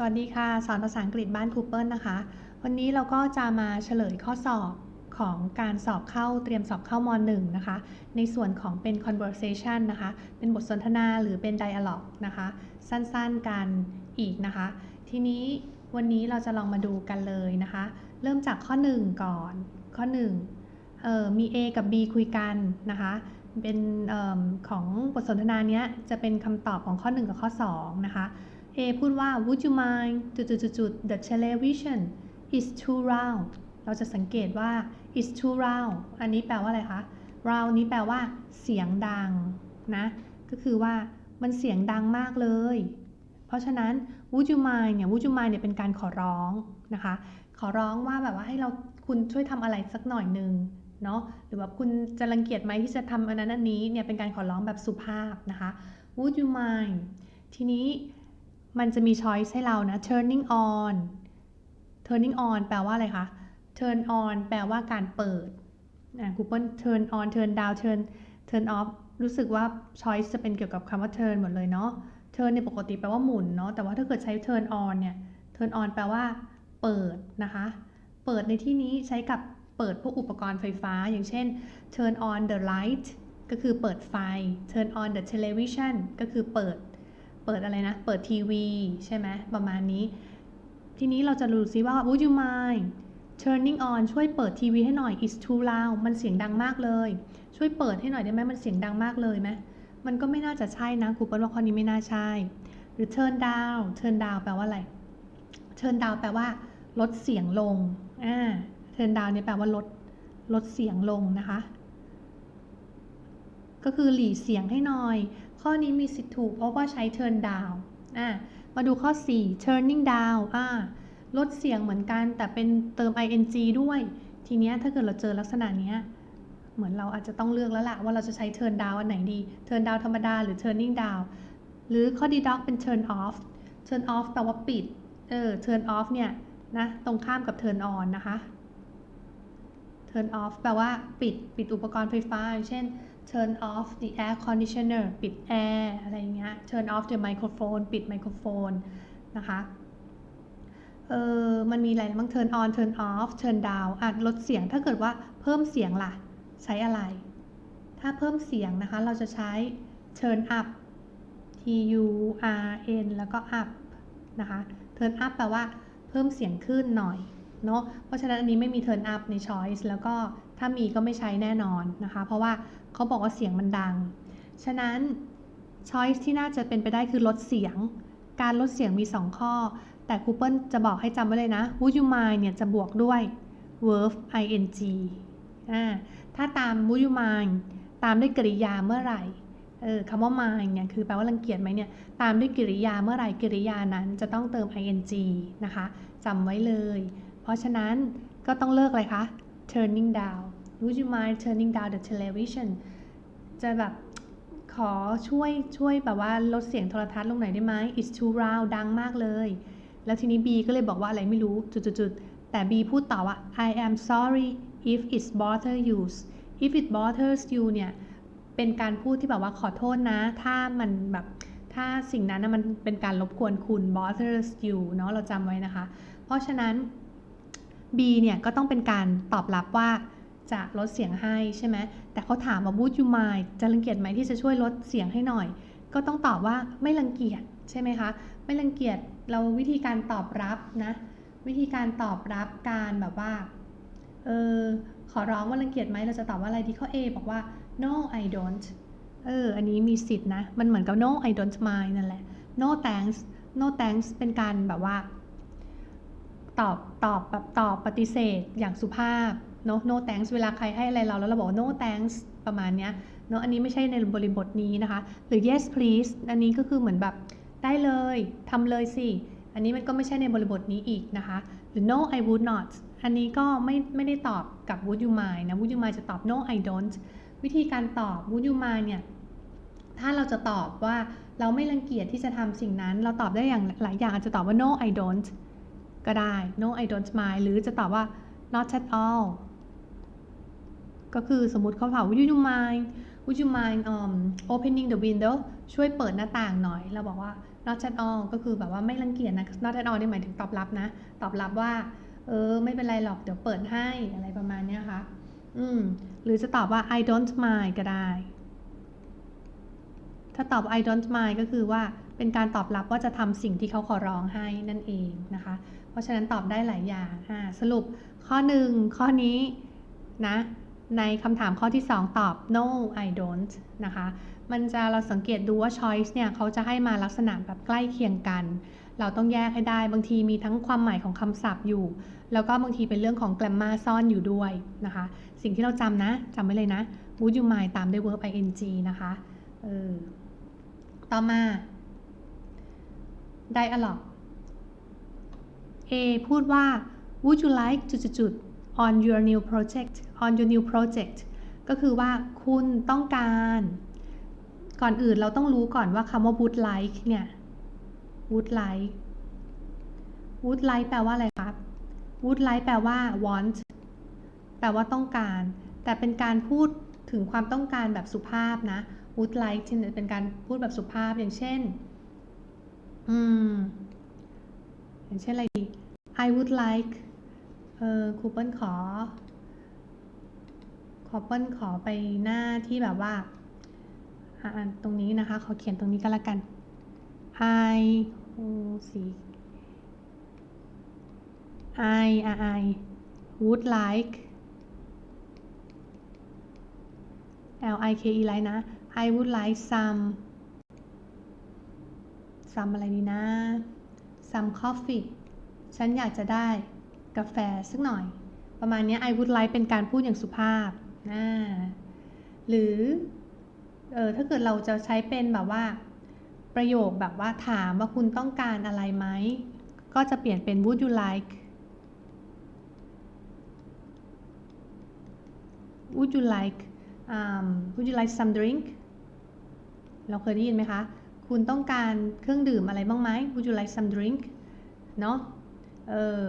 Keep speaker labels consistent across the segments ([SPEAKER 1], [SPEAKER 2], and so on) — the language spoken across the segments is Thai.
[SPEAKER 1] สวัสดีค่ะ สอนภาษาอังกฤษบ้านครูเปิลนะคะ วันนี้เราก็จะมาเฉลยข้อสอบของการสอบเข้าเตรียมสอบเข้าม .1 นะคะ ในส่วนของเป็น conversation นะคะ เป็นบทสนทนาหรือเป็น dialogue นะคะ สั้นๆกันอีกนะคะ ทีนี้วันนี้เราจะลองมาดูกันเลยนะคะ เริ่มจากข้อ 1 ก่อน ข้อ1เอ่อมี A กับ B คุยกันนะคะเป็นเอของบทสนทนาเนี้ยจะเป็นคำตอบของข้อ 1 กับข้อ 2 นะคะ A พูดว่า Would you mind จุดจุดจุดจุด The television is too loud เราจะสังเกตว่า is too loud อันนี้แปลว่าอะไรคะ loud นี้แปลว่าเสียงดังนะ ก็คือว่ามันเสียงดังมากเลย เพราะฉะนั้น would you mind เนี่ย would you mind เนี่ยเป็นการขอร้องนะคะ ขอร้องว่าแบบว่าให้เราคุณช่วยทำอะไรสักหน่อยหนึ่งเนาะ หรือว่าคุณจะรังเกียจไหมที่จะทำอันนั้นอันนี้เนี่ยเป็นการขอร้องแบบสุภาพนะคะ would you mind ทีนี้ มันจะมี choice ให้เรานะ turning on turning on แปลว่าอะไรคะ turn on แปลว่าการเปิดอะ Google turn on turn down turn turn off รู้สึกว่า choice จะเป็นเกี่ยวกับคำว่า turn หมดเลยเนาะ turn เนี่ยปกติแปลว่าหมุนเนาะ แต่ว่าถ้าเกิดใช้ turn on เนี่ย turn on แปลว่าเปิดนะคะ เปิดในที่นี้ใช้กับเปิดพวกอุปกรณ์ไฟฟ้า อย่างเช่น turn on the light ก็คือเปิดไฟ turn on the television ก็คือเปิด เปิดอะไรนะ เปิดทีวีใช่ไหมประมาณนี้ ทีนี้เราจะรู้ซิว่า would you mind turning on ช่วยเปิดทีวีให้หน่อย it's too loud มันเสียงดังมากเลย ช่วยเปิดให้หน่อยได้ไหมมันเสียงดังมากเลยไหมมันก็ไม่น่าจะใช่นะครูเปิ้ลว่าข้อนี้ไม่น่าใช่ หรือ turn down turn down แปลว่าอะไร turn down แปลว่า ลดเสียงลงอ่า turn down เนี่ยแปลว่าลดลดเสียงลงนะคะ ก็คือหลีเสียงให้หน่อย ข้อนี้มีสิทธิ์ถูกเพราะว่าใช้ turn down อ่ามาดูข้อ 4 turning down อ่าลดเสียงเหมือนกันแต่เป็นเติม ing ด้วย ทีเนี้ยถ้าเกิดเราเจอลักษณะเนี้ยเหมือนเราอาจจะต้องเลือกแล้วล่ะว่าเราจะใช้ turn down อันไหนดี turn down ธรรมดาหรือ turning down หรือข้อ d doc เป็น turn off turn off แปลว่าปิด เออ turn off เนี่ยนะตรงข้ามกับ turn on นะคะ turn off แปลว่าปิดปิดอุปกรณ์ไฟฟ้าอย่างเช่น turn off the air conditioner ปิดแอร์อะไรเงี้ย turn off the microphone ปิดไมโครโฟนนะคะเออมันมีอะไรบ้าง turn on turn off turn down อะลดเสียงถ้าเกิดว่าเพิ่มเสียงล่ะ ใช้อะไร ถ้าเพิ่มเสียงนะคะ เราจะใช้ turn up t u r n แล้วก็ up นะคะ turn up แปลว่าเพิ่มเสียงขึ้นหน่อยเนาะเพราะฉะนั้นอันนี้ไม่มี turn up ใน choice แล้วก็ถ้ามีก็ไม่ใช้แน่นอนนะคะ เพราะว่า เขาบอกว่าเสียงมันดัง ฉะนั้น choice ที่น่าจะเป็นไปได้คือลดเสียง การลดเสียงมี 2 ข้อ แต่ครูเปิลจะบอกให้จำไว้เลยนะ would you mind เนี่ยจะบวกด้วย verb ing อ่าถ้าตาม would you mind ตามด้วยกริยาเมื่อไหร่เออคำว่า mind เนี่ยคือแปลว่ารังเกียจไหมเนี่ย ตามด้วยกริยาเมื่อไหร่กริยานั้นจะต้องเติม ing นะคะจำไว้เลย เพราะฉะนั้นก็ต้องเลิกอะไรคะ turning down would you mind turning down the television จะแบบขอช่วยช่วยแบบว่าลดเสียงโทรทัศน์ลงหน่อยได้ไหม it's too loud ดังมากเลย แล้วทีนี้ B ก็เลยบอกว่าอะไรไม่รู้จุดๆแต่ B พูดต่อว่า I am sorry if it bother you if it bothers you เนี่ยเป็นการพูดที่แบบว่าขอโทษนะ ถ้ามันแบบถ้าสิ่งนั้นนะมันเป็นการรบกวนคุณ bothers you เนาะเราจำไว้นะคะ เพราะฉะนั้น B เนี่ยก็ต้องเป็นการตอบรับว่า จะลดเสียงให้ใช่ไหมแต่เขาถามว่า would you mind จะรังเกียจไหมที่จะช่วยลดเสียงให้หน่อย ก็ต้องตอบว่าไม่รังเกียจใช่ไหมคะ ไม่รังเกียจเราวิธีการตอบรับนะ วิธีการตอบรับการแบบว่า เออขอร้องว่ารังเกียจไหมเราจะตอบว่าอะไรดีข้อ A บอกว่า no I don't เออ อันนี้มีสิทธินะ มันเหมือนกับ no I don't mind นั่นแหละ no thanks no thanks เป็นการแบบว่า ตอบ ตอบแบบตอบปฏิเสธอย่างสุภาพ no no thanks เวลาใครให้อะไรเราแล้วเราบอก no thanks ประมาณเนี้ยเนาะอันนี้ไม่ใช่ในบริบทนี้นะคะ หรือ yes please อันนี้ก็คือเหมือนแบบได้เลยทำเลยสิ อันนี้มันก็ไม่ใช่ในบริบทนี้อีกนะคะ หรือ no I would not อันนี้ก็ไม่ไม่ได้ตอบกับ would you mind นะ would you mind จะตอบ no I don't วิธีการตอบ would you mind เนี่ยถ้าเราจะตอบว่าเราไม่รังเกียจที่จะทำสิ่งนั้น เราตอบได้อย่างหลายอย่างอาจจะตอบว่า no I don't ก็ได้ no I don't mind หรือจะตอบว่า not at all ก็คือสมมติเขาถาม would you mind would you mind um, opening the window ช่วยเปิดหน้าต่างหน่อย เราบอกว่า not at all ก็คือแบบว่าไม่รังเกียจนะ not at all นี่หมายถึงตอบรับนะ ตอบรับว่า เออ ไม่เป็นไรหรอกเดี๋ยวเปิดให้อะไรประมาณนี้ค่ะ อืม หรือจะตอบว่า I don't mind ก็ได้ ถ้าตอบ I don't mind ก็คือว่าเป็นการตอบรับว่าจะทำสิ่งที่เขาขอร้องให้นั่นเองนะคะ เพราะฉะนั้นตอบได้หลายอย่าง อ่า สรุปข้อหนึ่งข้อนี้นะ ในคำถามข้อที่ 2 ตอบ no I don't นะคะ มันจะเราสังเกตดูว่า choice เนี่ยเขาจะให้มาลักษณะแบบใกล้เคียงกัน เราต้องแยกให้ได้ บางทีมีทั้งความหมายของคำศัพท์อยู่ แล้วก็บางทีเป็นเรื่องของ grammar ซ่อนอยู่ด้วยนะคะ สิ่งที่เราจำนะจำไว้เลยนะ would you mind ตามด้วย verb ing นะคะเออต่อมา dialogue A พูดว่า would you like จุดๆ on your new project on your new project ก็คือว่าคุณต้องการ ก่อนอื่นเราต้องรู้ก่อนว่าคำว่า would like เนี่ย would like would like แปลว่าอะไรครับ would like แปลว่า want แปลว่าต้องการ แต่เป็นการพูดถึงความต้องการแบบสุภาพนะ would like เนี่เป็นการพูดแบบสุภาพอย่างเช่น อืม อย่างเช่นอะไรดี I would like เออครูเปิ้ลขอ ขอเปิ้ลขอไปหน้าที่แบบว่าอ่าตรงนี้นะคะ ขอเขียนตรงนี้ก็แล้วกัน I โอ้สี I I would like L I K E ไรนะ I would like some some อะไรดีนะ some coffee ฉันอยากจะได้ กาแฟสักหน่อย ประมาณนี้ I would like เป็นการพูดอย่างสุภาพนะหรือเออถ้าเกิดเราจะใช้เป็นแบบว่า ประโยคแบบว่าถามว่าคุณต้องการอะไรไหม ก็จะเปลี่ยนเป็น would you like would you like um, would you like some drink เราเคยได้ยินไหมคะ คุณต้องการเครื่องดื่มอะไรบ้างไหม would you like some drink เนาะเออ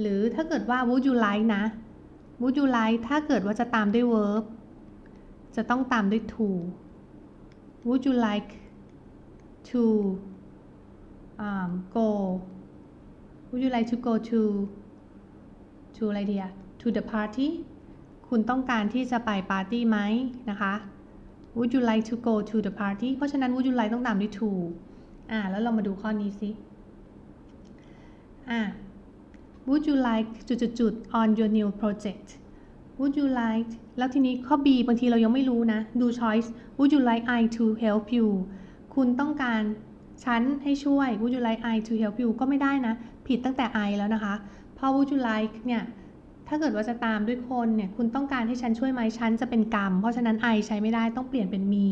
[SPEAKER 1] หรือถ้าเกิดว่า would you like นะ would you like ถ้าเกิดว่าจะตามด้วย verb จะต้องตามด้วย to would you like to um, go would you like to go to to อะไรเดีย to the party คุณต้องการที่จะไปปาร์ตี้ไหมนะคะ Would you like to go to the party เพราะฉะนั้น Would you like ต้องตามด้วย to อ่า แล้วเรามาดูข้อนี้สิ อ่า Would you like จุดๆ on your new project Would you like แล้วทีนี้ข้อ B บางทีเรายังไม่รู้นะ ดู choice Would you like I to help you คุณต้องการฉันให้ช่วย Would you like I to help you ก็ไม่ได้นะ ผิดตั้งแต่ I แล้วนะคะ เพราะ Would you like เนี่ย ถ้าเกิดว่าจะตามด้วยคนเนี่ย คุณต้องการให้ฉันช่วยไหมฉันจะเป็นกรรม เพราะฉะนั้น I ใช้ไม่ได้ต้องเปลี่ยนเป็น me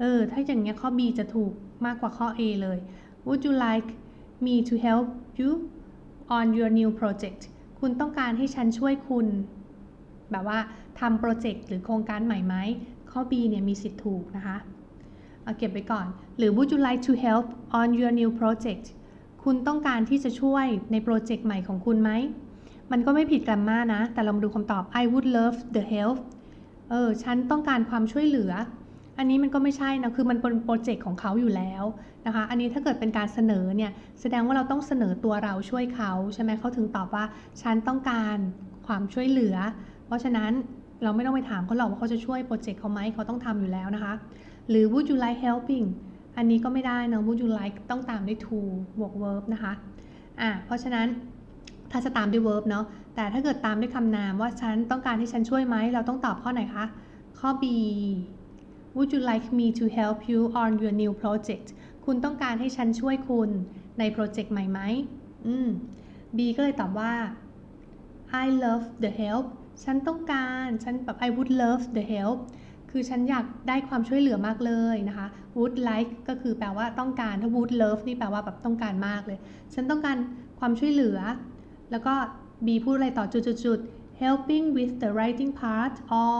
[SPEAKER 1] เออ ถ้าอย่างเงี้ยข้อ B จะถูกมากกว่าข้อ A เลย Would you like me to help you on your new project คุณต้องการให้ฉันช่วยคุณ แบบว่าทำโปรเจกต์หรือโครงการใหม่ไหม ข้อ B เนี่ยมีสิทธิ์ถูกนะคะเอาเก็บไว้ก่อน หรือ Would you like to help on your new project คุณต้องการที่จะช่วยในโปรเจกต์ใหม่ของคุณไหม มันก็ไม่ผิดกรรมานะ แต่เรามาดูคำตอบ I would love the help เออ ฉันต้องการความช่วยเหลือ อันนี้มันก็ไม่ใช่นะคือมันเป็นโปรเจกต์ของเขาอยู่แล้วนะคะ อันนี้ถ้าเกิดเป็นการเสนอเนี่ยแสดงว่าเราต้องเสนอตัวเราช่วยเขาใช่ไหมเขาถึงตอบว่าฉันต้องการความช่วยเหลือ เพราะฉะนั้นเราไม่ต้องไปถามเขาหรอกว่าเขาจะช่วยโปรเจกต์เขาไหมเขาต้องทำอยู่แล้วนะคะ หรือ would you like helping อันนี้ก็ไม่ได้นะ would you like ต้องตามด้วย to บวก verb นะคะอ่าเพราะฉะนั้นถ้าจะตามด้วย verb เนาะแต่ถ้าเกิดตามด้วยคำนามว่าฉันต้องการให้ฉันช่วยไหมเราต้องตอบข้อไหนคะ ข้อ B Would you like me to help you on your new project คุณต้องการให้ฉันช่วยคุณในโปรเจกต์ใหม่ไหมอืม B ก็เลยตอบว่า I love the help ฉันต้องการ ฉันแบบ I would love the help คือฉันอยากได้ความช่วยเหลือมากเลยนะคะ would like ก็คือแปลว่าต้องการ ถ้า would love นี่แปลว่าแบบต้องการมากเลย ฉันต้องการความช่วยเหลือ แล้วก็ B พูดอะไรต่อจุดๆ helping with the writing part or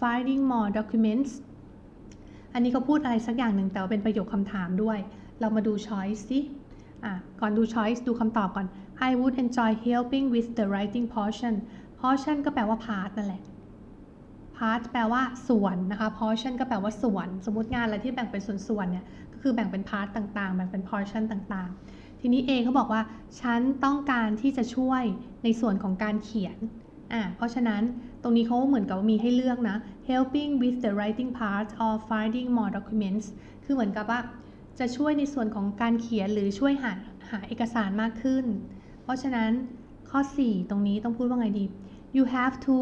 [SPEAKER 1] finding more documents อันนี้เขาพูดอะไรสักอย่างหนึ่งแต่ว่าเป็นประโยคคำถามด้วย เรามาดู choice สิอะก่อนดู choice ดูคำตอบก่อน I would enjoy helping with the writing portion portion ก็แปลว่า part นั่นแหละ part แปลว่าส่วนนะคะ portion ก็แปลว่าส่วน สมมติงานอะไรที่แบ่งเป็นส่วนๆเนี่ย ก็คือแบ่งเป็นพาร์ตต่างๆ แบ่งเป็นพอร์ชั่นต่างๆ ทีนี้ A เขาบอกว่า ฉันต้องการที่จะช่วยในส่วนของการเขียน อ่า เพราะฉะนั้นตรงนี้เขาเหมือนกับว่ามีให้เลือกนะ helping with the writing part or finding more documents คือเหมือนกับว่าจะช่วยในส่วนของการเขียนหรือช่วยหาหาเอกสารมากขึ้น เพราะฉะนั้นข้อ 4 ตรงนี้ต้องพูดว่าไงดี you have to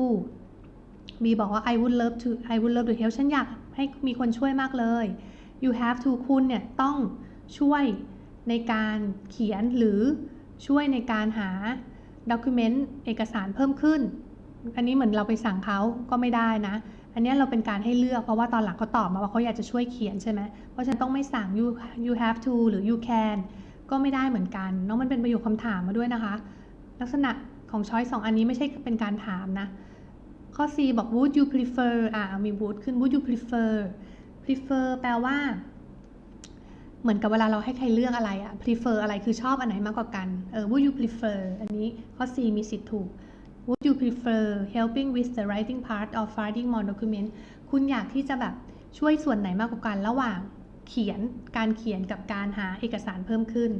[SPEAKER 1] บีบอกว่า I would love to I would love to help ฉันอยากให้มีคนช่วยมากเลย you have to คุณเนี่ยต้องช่วยในการเขียนหรือช่วยในการหา document เอกสารเพิ่มขึ้น อันนี้เหมือนเราไปสั่งเขาก็ไม่ได้นะ อันนี้เราเป็นการให้เลือกเพราะว่าตอนหลังเขาตอบมาว่าเขาอยากจะช่วยเขียนใช่ไหมเพราะฉะนันต้องไม่สั่ง you you have to หรือ you can ก็ไม่ได้เหมือนกันเนาะมันเป็นประโยคคำถามมาด้วยนะคะ ลักษณะของช้อยสองอันนี้ไม่ใช่เป็นการถามนะ ข้อ C บอก would you prefer อ่ามี would ขึ้น would you prefer prefer แปลว่า เหมือนกับเวลาเราให้ใครเลือกอะไรอะ prefer อะไรคือชอบอันไหนมากกว่ากันเออ would you prefer อันนี้ข้อ C มีสิทธิ์ถูก would you prefer helping with the writing part or finding more document คุณอยากที่จะแบบช่วยส่วนไหนมากกว่ากันระหว่างเขียนการเขียนกับการหาเอกสารเพิ่มขึ้น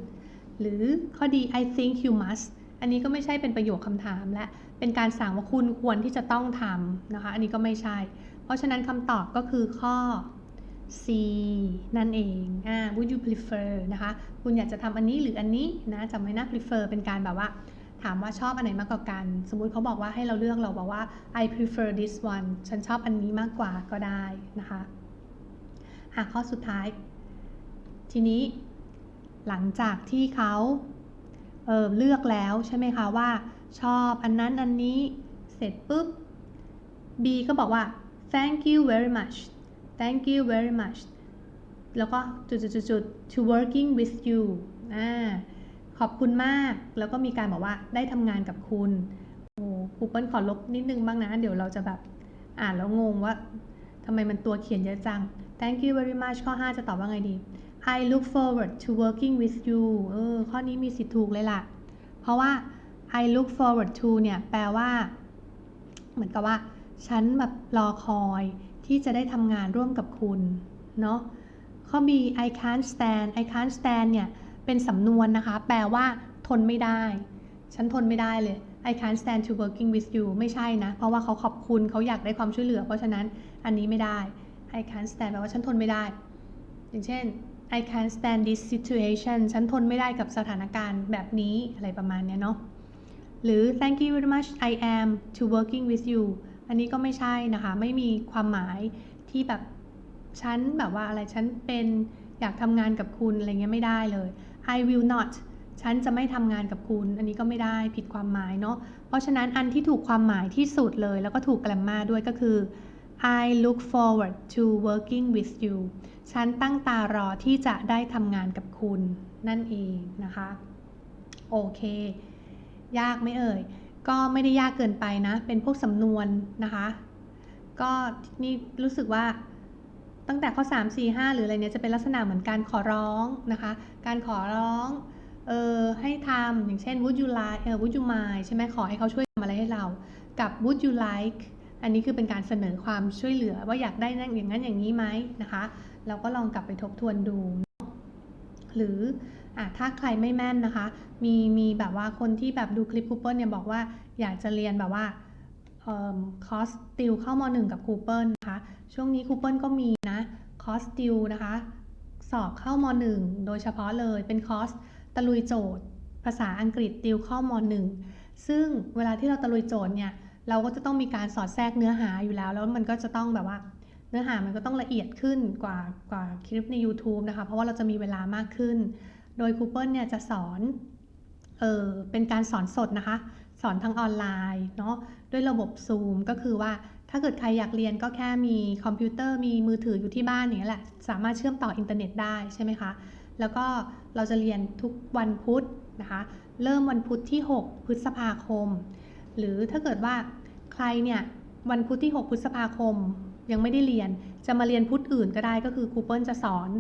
[SPEAKER 1] หรือข้อดี I think you must อันนี้ก็ไม่ใช่เป็นประโยคคำถามและเป็นการสั่งว่าคุณควรที่จะต้องทำนะคะ อันนี้ก็ไม่ใช่ เพราะฉะนั้นคำตอบก็คือข้อ C นั่นเองอ่า would you prefer นะคะ คุณอยากจะทำอันนี้หรืออันนี้นะจำไว้นะ prefer เป็นการแบบว่า ถามว่าชอบอันไหนมากกว่ากัน สมมุติเขาบอกว่าให้เราเลือกเราบอกว่า I prefer this one ฉันชอบอันนี้มากกว่าก็ได้นะคะอะข้อสุดท้าย ทีนี้หลังจากที่เขาเเลือกแล้วใช่ไหมคะว่า ชอบอันนั้นอันนี้เสร็จปุ๊บ B ก็บอกว่า thank you very much thank you very much แล้วก็จุดๆๆ to working with you อ่า ขอบคุณมาก แล้วก็มีการบอกว่าได้ทำงานกับคุณโอ้ครูเปิ้ลขอลบนิดนึงบ้างนะ เดี๋ยวเราจะแบบอ่านแล้วงงว่าทำไมมันตัวเขียนเยอะจัง thank you very much ข้อ 5 จะตอบว่าไงดี I look forward to working with you เออ ข้อนี้มีสิทธิ์ถูกเลยล่ะ เพราะว่า I look forward to เนี่ย แปลว่า เหมือนกับว่า ฉันแบบรอคอยที่จะได้ทำงานร่วมกับคุณ เนาะข้อ B I can't stand I can't stand เนี่ย เป็นสำนวนนะคะ แปลว่า ทนไม่ได้ ฉันทนไม่ได้เลย I can't stand to working with you ไม่ใช่นะ เพราะว่าเขาขอบคุณเขาอยากได้ความช่วยเหลือ เพราะฉะนั้นอันนี้ไม่ได้ I can't stand แปลว่าฉันทนไม่ได้ อย่างเช่น I can't stand this situation ฉันทนไม่ได้กับสถานการณ์แบบนี้อะไรประมาณเนี้ยเนาะ หรือ thank you very much I am to working with you อันนี้ก็ไม่ใช่นะคะ ไม่มีความหมายที่แบบฉันแบบว่าอะไรฉันเป็นอยากทำงานกับคุณอะไรเงี้ยไม่ได้เลย I will not ฉันจะไม่ทำงานกับคุณ อันนี้ก็ไม่ได้ผิดความหมายเนาะ เพราะฉะนั้นอันที่ถูกความหมายที่สุดเลย แล้วก็ถูกแกรมมาด้วยก็คือ I look forward to working with you ฉันตั้งตารอที่จะได้ทำงานกับคุณ นั่นเองนะคะ โอเค ยากไหมเอ่ย ก็ไม่ได้ยากเกินไปนะ เป็นพวกสำนวนนะคะ ก็นี่รู้สึกว่า ตั้งแต่ข้อ 3 4 5 หรืออะไรเนี้ยจะเป็นลักษณะเหมือนการขอร้องนะคะ การขอร้องเออให้ทำอย่างเช่น would you like เออ would you mind ใช่ไหมขอให้เขาช่วยทำอะไรให้เรา กับ would you like อันนี้คือเป็นการเสนอความช่วยเหลือว่าอยากได้นั่นอย่างนั้นอย่างนี้ไหมนะคะ เราก็ลองกลับไปทบทวนดู หรืออะถ้าใครไม่แม่นนะคะ มีมีแบบว่าคนที่แบบดูคลิปคูเปิลเนี่ยบอกว่าอยากจะเรียนแบบว่าคอร์สติวเข้ามหนึ่งกับคูเปิลนะคะ ช่วงนี้ครูเปิลก็มีนะคอร์สติวนะคะ สอบเข้ามหนึ่งโดยเฉพาะเลยเป็นคอร์สตะลุยโจทย์ ภาษาอังกฤษติวเข้ามหนึ่งซึ่งเวลาที่เราตะลุยโจทย์เนี่ยเราก็จะต้องมีการสอดแทรกเนื้อหาอยู่แล้ว แล้วมันก็จะต้องแบบว่า เนื้อหามันก็ต้องละเอียดขึ้นกว่ากว่าคลิปใน YouTube นะคะ เพราะว่าเราจะมีเวลามากขึ้น โดยครูเปิลเนี่ยจะสอนเออเป็นการสอนสดนะคะ สอนทางออนไลน์เนาะด้วยระบบ Zoom ก็คือว่า ถ้าเกิดใครอยากเรียนก็แค่มีคอมพิวเตอร์มีมือถืออยู่ที่บ้านอย่างนี้แหละ สามารถเชื่อมต่ออินเทอร์เน็ตได้ใช่ไหมคะ แล้วก็เราจะเรียนทุกวันพุธนะคะ เริ่มวันพุธที่ 6 พฤษภาคม หรือถ้าเกิดว่าใครเนี่ยวันพุธที่ 6 พฤษภาคมยังไม่ได้เรียน จะมาเรียนพุธอื่นก็ได้ก็คือครูเปิลจะสอน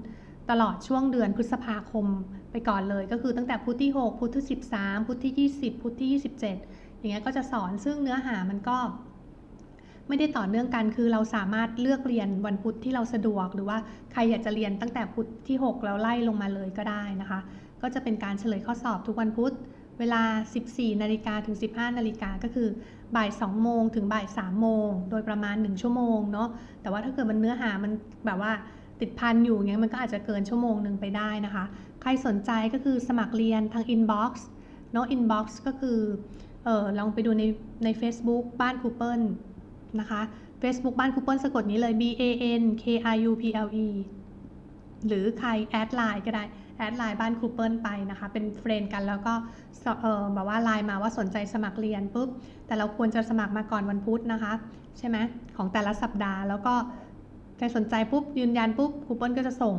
[SPEAKER 1] ตลอดช่วงเดือนพฤษภาคมไปก่อนเลย ก็คือตั้งแต่พุธที่ 6 พุธที่ 13 พุธที่ 20 พุธที่ 27 อย่างเงี้ยก็จะสอนซึ่งเนื้อหามันก็ ไม่ได้ต่อเนื่องกัน คือเราสามารถเลือกเรียนวันพุธที่เราสะดวก หรือว่าใครอยากจะเรียนตั้งแต่พุธที่ 6 แล้วไล่ลงมาเลยก็ได้นะคะ ก็จะเป็นการเฉลยข้อสอบทุกวันพุธเวลา 14 นาฬิกาถึง 15 นาฬิกาก็คือบ่าย 2 โมงถึงบ่าย 3 โมง โดยประมาณ 1 ชั่วโมงเนาะ แต่ว่าถ้าเกิดมันเนื้อหามันแบบว่าติดพันอยู่เงี้ยมันก็อาจจะเกินชั่วโมงหนึ่งไปได้นะคะ ใครสนใจก็คือสมัครเรียนทาง inbox เนาะ inbox ก็คือเออลองไปดูในใน Facebook บ้านคูเปิล นะคะ Facebook บ้านคูเปิลสะกดนี้เลย B A N K R U P L E หรือใครแอดไลน์ก็ได้ แอดไลน์บ้านครูเปิลไปนะคะ เป็นเฟรนกันแล้วก็เออแบบว่าไลน์มาว่าสนใจสมัครเรียนปุ๊บ แต่เราควรจะสมัครมาก่อนวันพุธนะคะ ใช่ไหมของแต่ละสัปดาห์ แล้วก็ใครสนใจปุ๊บ ยืนยันปุ๊บครูเปิลก็จะส่ง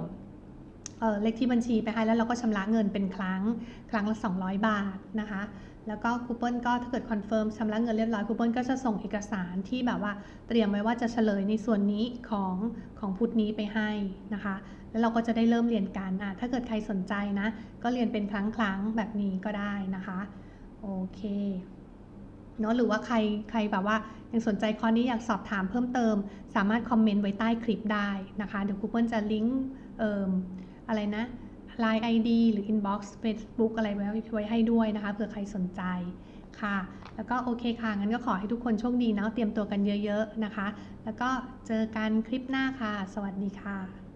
[SPEAKER 1] เเลขที่บัญชีไปให้แล้วเราก็ชำระเงินเป็นครั้ง ครั้งละ 200 บาทนะคะ แล้วก็คูเปิลก็ถ้าเกิดคอนเฟิร์มชำระเงินเรียบร้อยคูเปิลก็จะส่งเอกสารที่แบบว่าเตรียมไว้ว่าจะเฉลยในส่วนนี้ของของพุธนี้ไปให้นะคะ แล้วเราก็จะได้เริ่มเรียนกันอะถ้าเกิดใครสนใจนะ ก็เรียนเป็นครั้งครั้งแบบนี้ก็ได้นะคะโอเคเนาะหรือว่าใครใครแบบว่ายังสนใจคอนี้อยากสอบถามเพิ่มเติม สามารถคอมเมนต์ไว้ใต้คลิปได้นะคะเดี๋ยวคูเปิลจะลิงก์เอ่ออะไรนะ Line ID หรือ Inbox Facebook อะไรไว้ไว้ให้ด้วยนะคะเผื่อใครสนใจค่ะ แล้วก็โอเคค่ะ งั้นก็ขอให้ทุกคนโชคดีนะเตรียมตัวกันเยอะๆนะคะ แล้วก็เจอกันคลิปหน้าค่ะ สวัสดีค่ะ